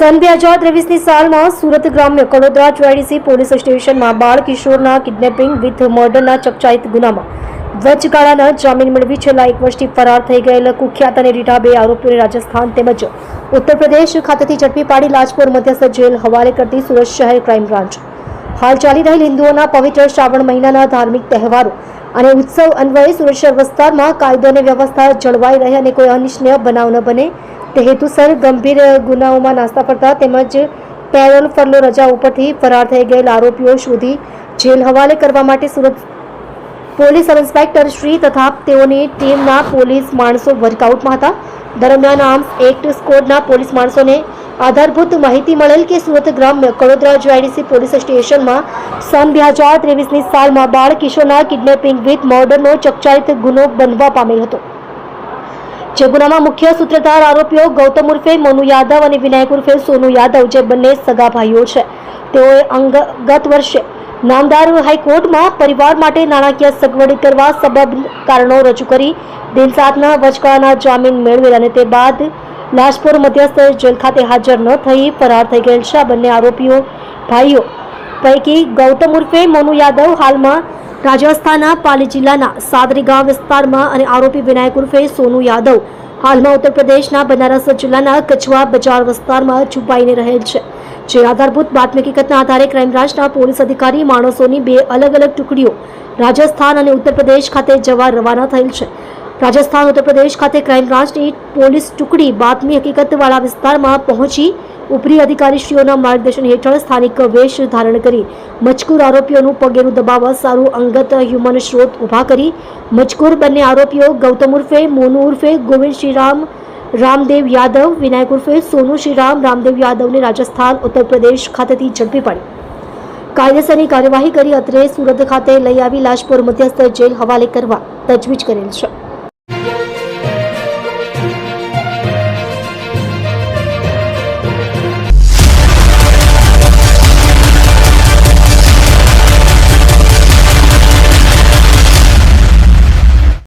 સન બે હજાર ત્રેવીસની સાલમાં સુરત ગ્રામ્ય કડોદરા જ્વેડીસી પોલીસ સ્ટેશનમાં બાળ કિશોરના કિડનેપિંગ વિથ મર્ડરના ચકચારિત ગુનામાં વચગાળાના જામીન મેળવી છેલ્લા એક વર્ષથી ફરાર થઈ ગયેલ કુખ્યાત અને રીઢા બે આરોપીઓને રાજસ્થાન તેમજ ઉત્તર પ્રદેશ ખાતેથી ઝડપી પાડી લાજપોર મધ્યસ્થ જેલ હવાલે કરતી સુરત શહેર ક્રાઇમ બ્રાન્ચ. હાલ ચાલી રહેલ હિન્દુઓના પવિત્ર શ્રાવણ મહિનાના ધાર્મિક તહેવારો અને ઉત્સવ અન્વયે સુરત શહેર વિસ્તારમાં કાયદો અને વ્યવસ્થા જળવાઈ રહે અને કોઈ અનિચ્છનીય બનાવ ન બને તે હેતુસર ગંભીર ગુનાઓમાં નાસ્તા ફરતા તેમજ પેરોલ ફરલો રજા ઉપરથી ફરાર થઈ ગયેલ આરોપીઓ શોધી જેલ હવાલે કરવા માટે સુરત પોલીસ ઇન્સ્પેક્ટર શ્રી તથા તેઓની ટીમના પોલીસ માણસો વર્કઆઉટમાં હતા. દરમિયાન આર્મ્સ એક્ટ સ્કોડના પોલીસ માણસોને આધારભૂત માહિતી મળેલ કે સુરત ગ્રામ્ય કડોદરા જીઆઈડીસી પોલીસ સ્ટેશનમાં સન બે હજાર ત્રેવીસની સાલમાં બાળ કિશોરના કિડનેપિંગ વિથ મર્ડરનો ચકચારિત ગુનો બનવા પામેલ હતો. જે ગુનામાં મુખ્ય સૂત્રધાર આરોપીઓ ગૌતમ ઉર્ફે, મોનુ યાદવ અને વિનાયક ઉર્ફે સોનુ યાદવ, જે બંને સગા ભાઈઓ છે. તેઓએ અંગ ગત વર્ષે નામદાર હાઈકોર્ટમાં પરિવાર માટે નાણાકીય સગવડ કરવા સબબ કારણો રજૂ કરી, દિલસાદના વચકાના જામીન મેળવેલ અને તે બાદ લાજપોર મધ્યસ્થ જેલ ખાતે હાજર ન થઈ ફરાર થઈ ગયેલ છે. આ બંને આરોપીઓ ભાઈઓ પૈકી ગૌતમ ઉર્ફે, મોનુ યાદવ હાલમાં રાજસ્થાનના પાલી જિલ્લાના સાદરી ગામ વિસ્તારમાં અને આરોપી વિનાયક ઉર્ફે સોનુ યાદવ. હાલમાં ઉત્તર પ્રદેશના બનારસ જિલ્લાના કચવા બજાર વિસ્તારમાં છુપાઈને રહેલ છે. જે આધારભૂત બાતમી હકીકતના આધારે ક્રાઇમ બ્રાન્ચના પોલીસ અધિકારી માણસોની બે અલગ અલગ ટુકડીઓ રાજસ્થાન અને ઉત્તર પ્રદેશ ખાતે જવા રવાના થયેલ છે. રાજસ્થાન ઉત્તર પ્રદેશ ખાતે ક્રાઇમ બ્રાન્ચની પોલીસ ટુકડી બાતમી હકીકતવાળા વિસ્તારમાં પહોંચી ઉપરી અધિકારીશ્રીઓના માર્ગદર્શન હેઠળ સ્થાનિક વેશ ધારણ કરી મજકૂર આરોપીઓનું પગેરું દબાવવા સારું અંગત હ્યુમન સ્ત્રોત ઊભા કરી મજકૂર બંને આરોપીઓ ગૌતમ ઉર્ફે, મોનુ ઉર્ફે, ગોવિંદ શ્રીરામ, રામદેવ યાદવ, વિનાયક ઉર્ફે, સોનુ શ્રીરામ, રામદેવ યાદવને રાજસ્થાન, ઉત્તર પ્રદેશ ખાતેથી ઝડપી પડી. કાયદેસરની કાર્યવાહી કરી અત્રે સુરત ખાતે લઈ આવી લાજપોર મધ્યસ્થ જેલ હવાલે કરવા તજવીજ કરેલ છે.